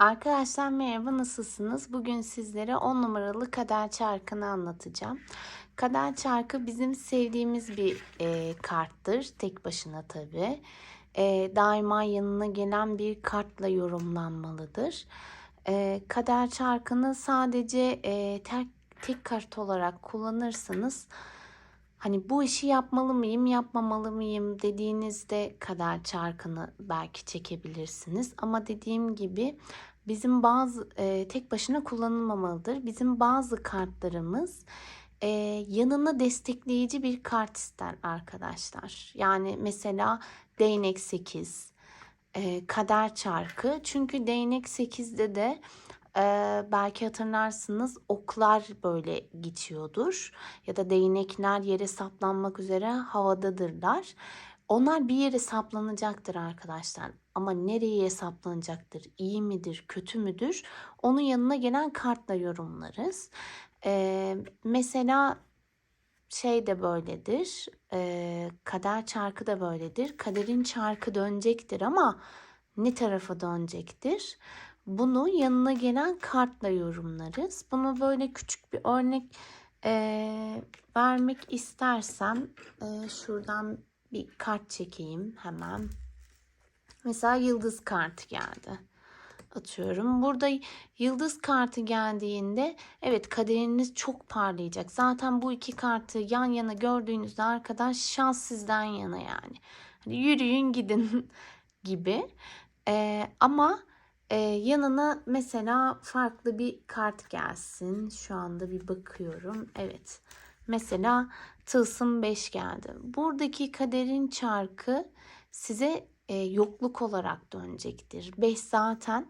Arkadaşlar merhaba nasılsınız? Bugün sizlere 10 numaralı kader çarkını anlatacağım. Kader çarkı bizim sevdiğimiz bir e, karttır. Tek başına tabi. E, daima yanına gelen bir kartla yorumlanmalıdır. E, kader çarkını sadece e, tek, tek kart olarak kullanırsanız hani bu işi yapmalı mıyım, yapmamalı mıyım dediğinizde kader çarkını belki çekebilirsiniz. Ama dediğim gibi bizim bazı e, tek başına kullanılmamalıdır. Bizim bazı kartlarımız e, yanına destekleyici bir kart ister arkadaşlar. Yani mesela değnek 8, e, kader çarkı. Çünkü değnek 8'de de ee, belki hatırlarsınız oklar böyle geçiyordur ya da değnekler yere saplanmak üzere havadadırlar. Onlar bir yere saplanacaktır arkadaşlar. Ama nereye saplanacaktır? İyi midir, kötü müdür? Onun yanına gelen kartla yorumlarız. Ee, mesela şey de böyledir. E, kader çarkı da böyledir. Kaderin çarkı dönecektir ama ne tarafa dönecektir? Bunu yanına gelen kartla yorumlarız. Bunu böyle küçük bir örnek e, vermek istersem e, şuradan bir kart çekeyim hemen. Mesela yıldız kartı geldi. Atıyorum. Burada yıldız kartı geldiğinde evet kaderiniz çok parlayacak. Zaten bu iki kartı yan yana gördüğünüzde arkadaş şans sizden yana yani. Hani yürüyün gidin gibi. Ee, ama ee, yanına mesela farklı bir kart gelsin. Şu anda bir bakıyorum. Evet. Mesela tılsım 5 geldi. Buradaki kaderin çarkı size e, yokluk olarak dönecektir. 5 zaten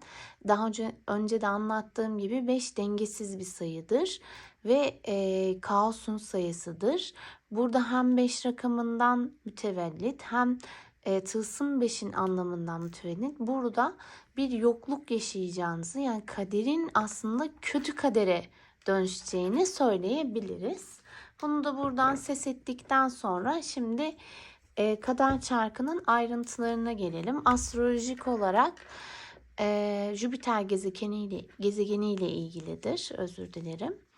daha önce, önce de anlattığım gibi 5 dengesiz bir sayıdır ve e, kaosun sayısıdır. Burada hem 5 rakamından mütevellit hem e, tılsım 5'in anlamından mütevellit. Burada bir yokluk yaşayacağınızı yani kaderin aslında kötü kadere dönüşeceğini söyleyebiliriz. Bunu da buradan ses ettikten sonra şimdi e, kader çarkının ayrıntılarına gelelim. Astrolojik olarak e, Jüpiter gezegeniyle, gezegeniyle ilgilidir. Özür dilerim.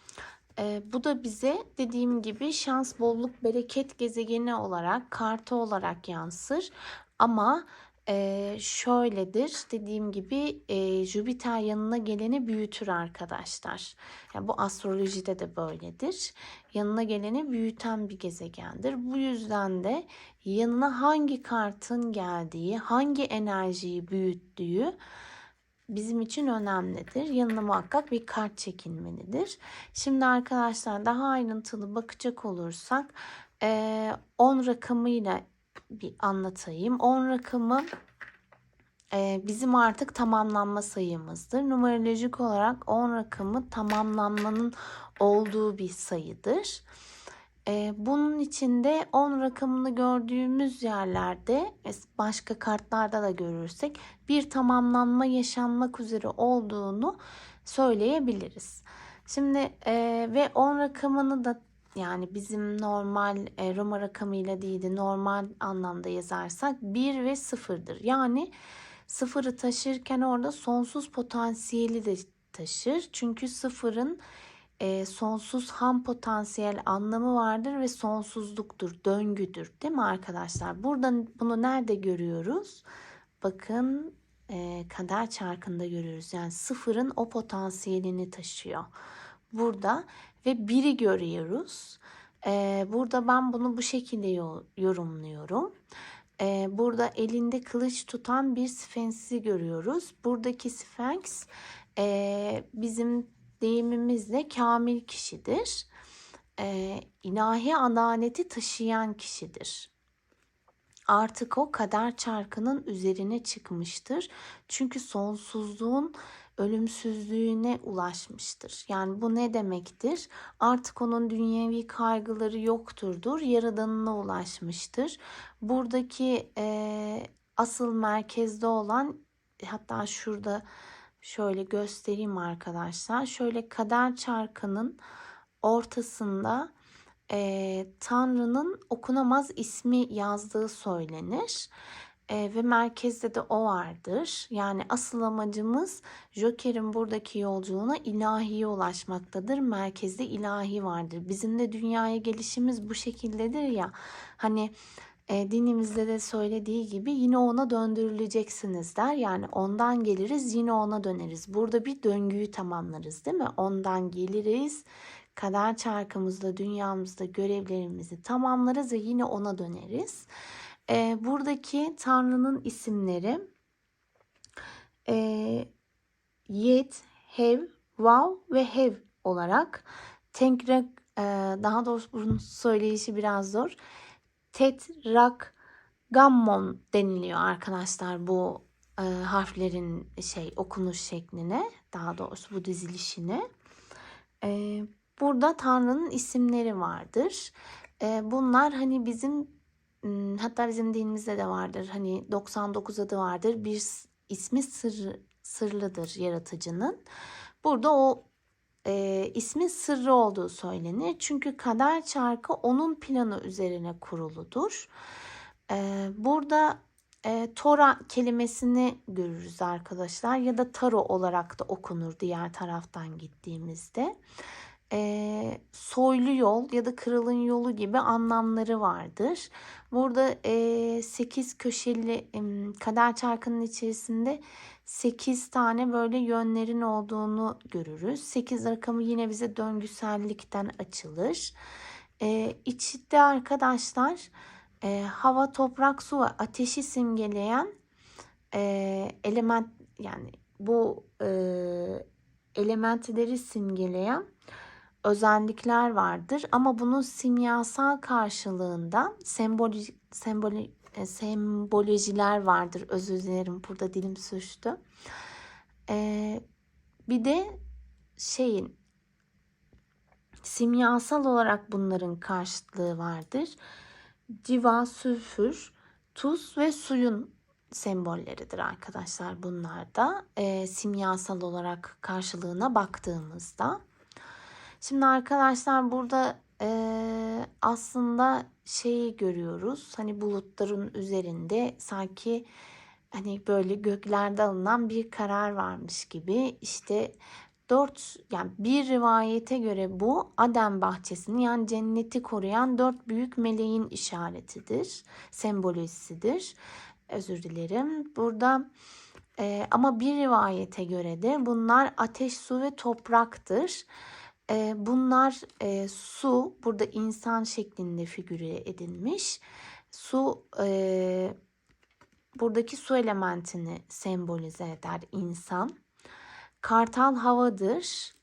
E, bu da bize dediğim gibi şans, bolluk, bereket gezegeni olarak, kartı olarak yansır. Ama e, şöyledir dediğim gibi e, Jüpiter yanına geleni büyütür arkadaşlar. Yani bu astrolojide de böyledir. Yanına geleni büyüten bir gezegendir. Bu yüzden de yanına hangi kartın geldiği, hangi enerjiyi büyüttüğü bizim için önemlidir. Yanına muhakkak bir kart çekilmelidir. Şimdi arkadaşlar daha ayrıntılı bakacak olursak 10 rakamıyla bir anlatayım. 10 rakamı bizim artık tamamlanma sayımızdır. Numerolojik olarak 10 rakamı tamamlanmanın olduğu bir sayıdır. Bunun içinde 10 rakamını gördüğümüz yerlerde başka kartlarda da görürsek bir tamamlanma yaşanmak üzere olduğunu söyleyebiliriz. Şimdi ve 10 rakamını da yani bizim normal Roma rakamıyla değil de normal anlamda yazarsak 1 ve 0'dır. Yani sıfırı taşırken orada sonsuz potansiyeli de taşır. Çünkü sıfırın e, sonsuz ham potansiyel anlamı vardır ve sonsuzluktur, döngüdür değil mi arkadaşlar? Buradan bunu nerede görüyoruz? Bakın e, kader çarkında görüyoruz. Yani sıfırın o potansiyelini taşıyor. Burada ve biri görüyoruz. Ee, burada ben bunu bu şekilde yorumluyorum. Ee, burada elinde kılıç tutan bir sfenksi görüyoruz. Buradaki sfenks e, bizim deyimimizle kamil kişidir. E, ilahi adaleti taşıyan kişidir. Artık o kader çarkının üzerine çıkmıştır. Çünkü sonsuzluğun ölümsüzlüğüne ulaşmıştır. Yani bu ne demektir? Artık onun dünyevi kaygıları yokturdur, yaradanına ulaşmıştır. Buradaki e, asıl merkezde olan hatta şurada şöyle göstereyim arkadaşlar. Şöyle kader çarkının ortasında e, Tanrı'nın okunamaz ismi yazdığı söylenir. e, ve merkezde de o vardır. Yani asıl amacımız Joker'in buradaki yolculuğuna ilahiye ulaşmaktadır. Merkezde ilahi vardır. Bizim de dünyaya gelişimiz bu şekildedir ya. Hani e, dinimizde de söylediği gibi yine ona döndürüleceksiniz der. Yani ondan geliriz yine ona döneriz. Burada bir döngüyü tamamlarız değil mi? Ondan geliriz. Kader çarkımızda dünyamızda görevlerimizi tamamlarız ve yine ona döneriz. E, buradaki Tanrı'nın isimleri e, Yet, Hev, Vav ve Hev olarak Tenkra, e, daha doğrusu bunun söyleyişi biraz zor. Tetrak gammon deniliyor arkadaşlar bu e, harflerin şey okunuş şekline daha doğrusu bu dizilişine. E, burada Tanrı'nın isimleri vardır. E, bunlar hani bizim hatta bizim dinimizde de vardır. Hani 99 adı vardır. Bir ismi sır, sırlıdır yaratıcının. Burada o e, ismin sırrı olduğu söylenir. Çünkü kader çarkı onun planı üzerine kuruludur. E, burada e, Tora kelimesini görürüz arkadaşlar ya da Taro olarak da okunur diğer taraftan gittiğimizde e, soylu yol ya da kralın yolu gibi anlamları vardır. Burada e, 8 köşeli e, kader çarkının içerisinde 8 tane böyle yönlerin olduğunu görürüz. 8 rakamı yine bize döngüsellikten açılır. E, içinde arkadaşlar e, hava, toprak, su ve ateşi simgeleyen e, element yani bu e, elementleri simgeleyen özellikler vardır ama bunun simyasal karşılığında semboli, semboli, e, sembolojiler vardır. Özür dilerim burada dilim sürçtü. Ee, bir de şeyin simyasal olarak bunların karşılığı vardır. Civa, sülfür, tuz ve suyun sembolleridir arkadaşlar bunlar da e, simyasal olarak karşılığına baktığımızda. Şimdi arkadaşlar burada e, aslında şeyi görüyoruz. Hani bulutların üzerinde sanki hani böyle göklerde alınan bir karar varmış gibi. İşte dört yani bir rivayete göre bu Adem bahçesini yani cenneti koruyan dört büyük meleğin işaretidir. Sembolisidir. Özür dilerim. Burada e, ama bir rivayete göre de bunlar ateş, su ve topraktır. E, bunlar e, su burada insan şeklinde figüre edilmiş. Su e, buradaki su elementini sembolize eder insan. Kartal havadır.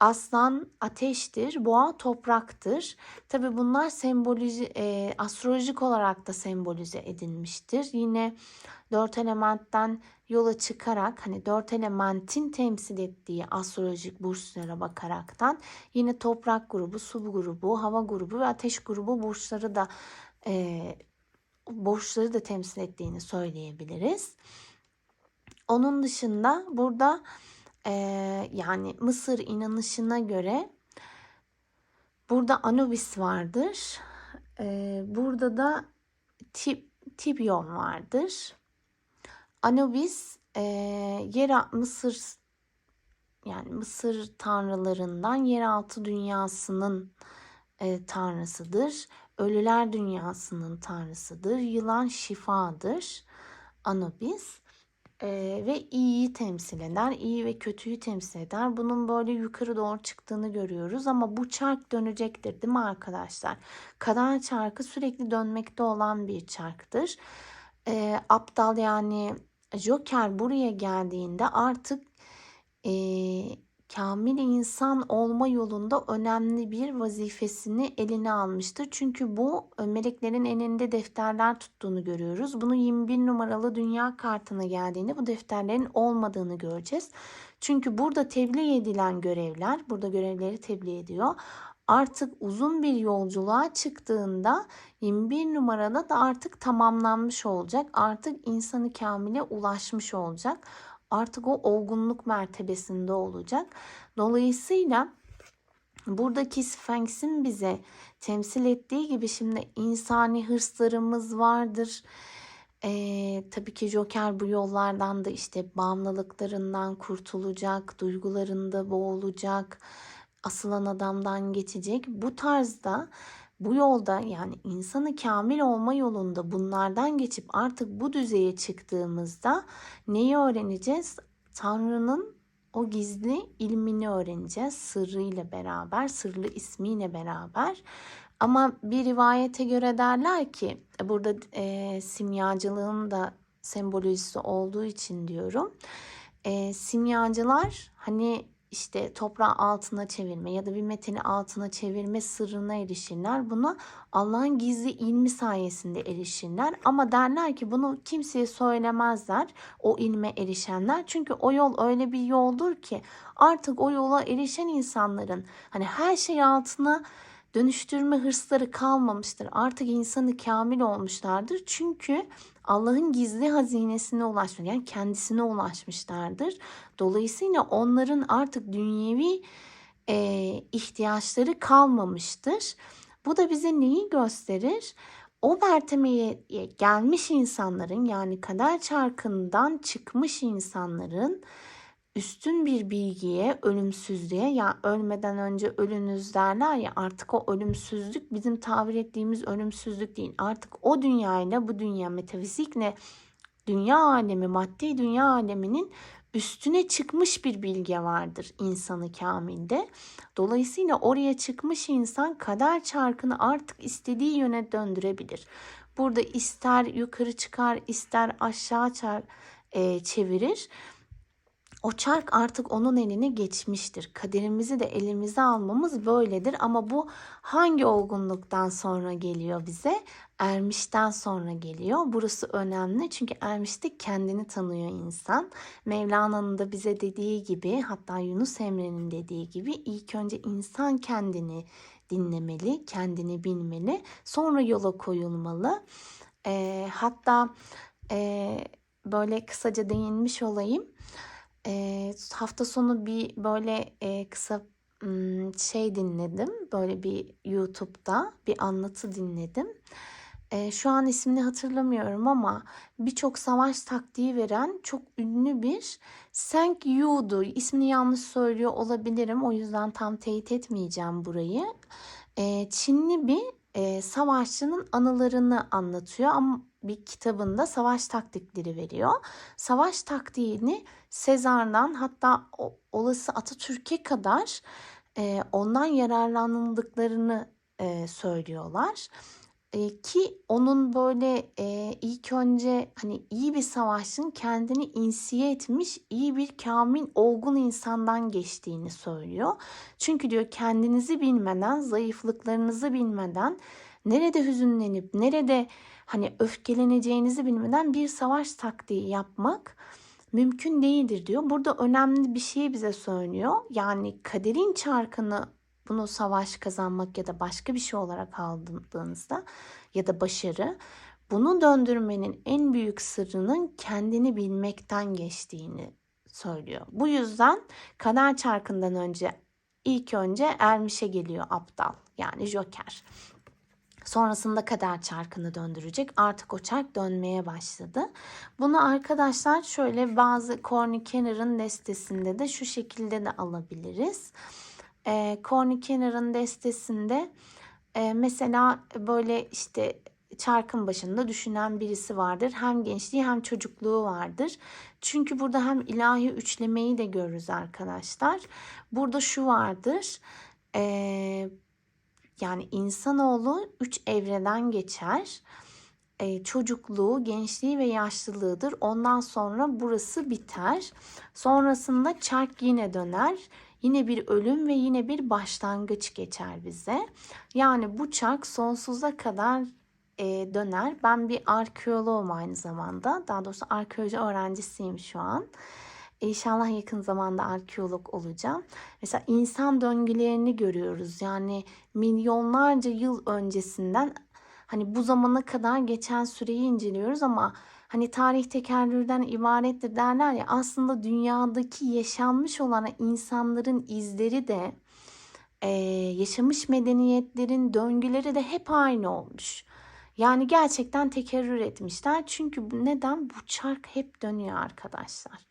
Aslan ateştir, boğa topraktır. Tabi bunlar sembolize, e, astrolojik olarak da sembolize edilmiştir. Yine dört elementten yola çıkarak hani dört elementin temsil ettiği astrolojik burçlara bakaraktan yine toprak grubu, su grubu, hava grubu ve ateş grubu burçları da e, burçları da temsil ettiğini söyleyebiliriz. Onun dışında burada e, yani Mısır inanışına göre burada Anubis vardır. E, burada da Tib Tibyon vardır. Anubis e, yer Mısır yani Mısır tanrılarından yeraltı dünyasının e, tanrısıdır. Ölüler dünyasının tanrısıdır. Yılan şifadır. Anubis e, ve iyiyi temsil eder. iyi ve kötüyü temsil eder. Bunun böyle yukarı doğru çıktığını görüyoruz ama bu çark dönecektir değil mi arkadaşlar? Kader çarkı sürekli dönmekte olan bir çarktır. E, aptal yani Joker buraya geldiğinde artık e, kamil insan olma yolunda önemli bir vazifesini eline almıştır. Çünkü bu e, meleklerin elinde defterler tuttuğunu görüyoruz. Bunu 21 numaralı dünya kartına geldiğinde bu defterlerin olmadığını göreceğiz. Çünkü burada tebliğ edilen görevler, burada görevleri tebliğ ediyor artık uzun bir yolculuğa çıktığında 21 numarada da artık tamamlanmış olacak. Artık insanı kamile ulaşmış olacak. Artık o olgunluk mertebesinde olacak. Dolayısıyla buradaki Sphinx'in bize temsil ettiği gibi şimdi insani hırslarımız vardır. Ee, tabii ki Joker bu yollardan da işte bağımlılıklarından kurtulacak, duygularında boğulacak, asılan adamdan geçecek. Bu tarzda bu yolda yani insanı kamil olma yolunda bunlardan geçip artık bu düzeye çıktığımızda neyi öğreneceğiz? Tanrı'nın o gizli ilmini öğreneceğiz sırrıyla beraber, sırlı ismiyle beraber. Ama bir rivayete göre derler ki burada e, simyacılığın da sembolojisi olduğu için diyorum. E, simyacılar hani işte toprağı altına çevirme ya da bir metali altına çevirme sırrına erişirler. Buna Allah'ın gizli ilmi sayesinde erişirler. Ama derler ki bunu kimseye söylemezler o ilme erişenler. Çünkü o yol öyle bir yoldur ki artık o yola erişen insanların hani her şey altına dönüştürme hırsları kalmamıştır. Artık insanı kamil olmuşlardır. Çünkü Allah'ın gizli hazinesine ulaşmış, yani kendisine ulaşmışlardır. Dolayısıyla onların artık dünyevi e, ihtiyaçları kalmamıştır. Bu da bize neyi gösterir? O mertebeye gelmiş insanların yani kader çarkından çıkmış insanların üstün bir bilgiye, ölümsüzlüğe ya ölmeden önce ölünüz derler ya artık o ölümsüzlük bizim tabir ettiğimiz ölümsüzlük değil. Artık o dünyayla bu dünya metafizikle dünya alemi, maddi dünya aleminin üstüne çıkmış bir bilge vardır insanı kamilde. Dolayısıyla oraya çıkmış insan kader çarkını artık istediği yöne döndürebilir. Burada ister yukarı çıkar, ister aşağı çar, e, çevirir o çark artık onun eline geçmiştir. Kaderimizi de elimize almamız böyledir ama bu hangi olgunluktan sonra geliyor bize? Ermişten sonra geliyor. Burası önemli çünkü ermişte kendini tanıyor insan. Mevlana'nın da bize dediği gibi hatta Yunus Emre'nin dediği gibi ilk önce insan kendini dinlemeli, kendini bilmeli. Sonra yola koyulmalı. E, hatta e, böyle kısaca değinmiş olayım e, hafta sonu bir böyle e, kısa şey dinledim. Böyle bir YouTube'da bir anlatı dinledim. E, şu an ismini hatırlamıyorum ama birçok savaş taktiği veren çok ünlü bir Seng Yu'du. İsmini yanlış söylüyor olabilirim. O yüzden tam teyit etmeyeceğim burayı. E, Çinli bir e, savaşçının anılarını anlatıyor ama bir kitabında savaş taktikleri veriyor. Savaş taktiğini Sezar'dan hatta olası Atatürk'e kadar e, ondan yararlanıldıklarını e, söylüyorlar. E, ki onun böyle e, ilk önce hani iyi bir savaşçının kendini insiye etmiş iyi bir kamil olgun insandan geçtiğini söylüyor. Çünkü diyor kendinizi bilmeden, zayıflıklarınızı bilmeden, nerede hüzünlenip nerede hani öfkeleneceğinizi bilmeden bir savaş taktiği yapmak mümkün değildir diyor. Burada önemli bir şey bize söylüyor. Yani kaderin çarkını bunu savaş kazanmak ya da başka bir şey olarak aldığınızda ya da başarı bunu döndürmenin en büyük sırrının kendini bilmekten geçtiğini söylüyor. Bu yüzden kader çarkından önce ilk önce ermişe geliyor aptal yani joker. Sonrasında kader çarkını döndürecek. Artık o çark dönmeye başladı. Bunu arkadaşlar şöyle bazı Corny Kenner'ın destesinde de şu şekilde de alabiliriz. E, Corny Kenner'ın destesinde e, mesela böyle işte çarkın başında düşünen birisi vardır. Hem gençliği hem çocukluğu vardır. Çünkü burada hem ilahi üçlemeyi de görürüz arkadaşlar. Burada şu vardır. Eee yani insanoğlu üç evreden geçer. Ee, çocukluğu, gençliği ve yaşlılığıdır. Ondan sonra burası biter. Sonrasında çark yine döner. Yine bir ölüm ve yine bir başlangıç geçer bize. Yani bu çark sonsuza kadar e, döner. Ben bir arkeoloğum aynı zamanda. Daha doğrusu arkeoloji öğrencisiyim şu an. İnşallah yakın zamanda arkeolog olacağım. Mesela insan döngülerini görüyoruz. Yani milyonlarca yıl öncesinden hani bu zamana kadar geçen süreyi inceliyoruz ama hani tarih tekerrürden ibarettir derler ya aslında dünyadaki yaşanmış olan insanların izleri de e, yaşamış medeniyetlerin döngüleri de hep aynı olmuş. Yani gerçekten tekerrür etmişler. Çünkü neden? Bu çark hep dönüyor arkadaşlar.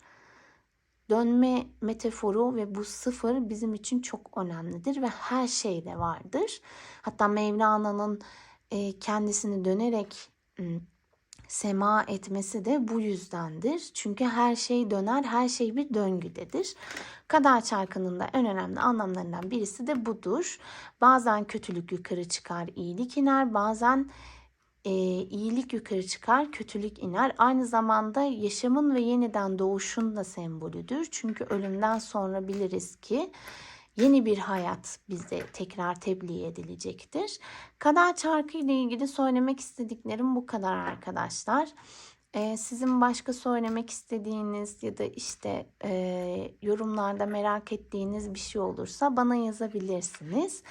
Dönme metaforu ve bu sıfır bizim için çok önemlidir ve her şeyde vardır. Hatta Mevlana'nın e, kendisini dönerek sema etmesi de bu yüzdendir. Çünkü her şey döner, her şey bir döngüdedir. Kader çarkının da en önemli anlamlarından birisi de budur. Bazen kötülük yukarı çıkar, iyilik iner. Bazen e, iyilik yukarı çıkar, kötülük iner. Aynı zamanda yaşamın ve yeniden doğuşun da sembolüdür. Çünkü ölümden sonra biliriz ki yeni bir hayat bize tekrar tebliğ edilecektir. Kader çarkı ile ilgili söylemek istediklerim bu kadar arkadaşlar. Sizin başka söylemek istediğiniz ya da işte e, yorumlarda merak ettiğiniz bir şey olursa bana yazabilirsiniz.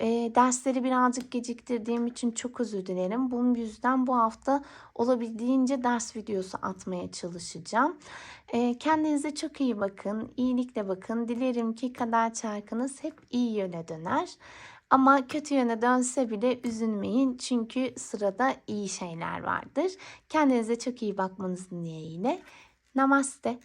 E, dersleri birazcık geciktirdiğim için çok özür dilerim. Bunun yüzden bu hafta olabildiğince ders videosu atmaya çalışacağım. E, kendinize çok iyi bakın, iyilikle bakın. Dilerim ki kader çarkınız hep iyi yöne döner. Ama kötü yöne dönse bile üzülmeyin çünkü sırada iyi şeyler vardır. Kendinize çok iyi bakmanız dileğiyle. Namaste.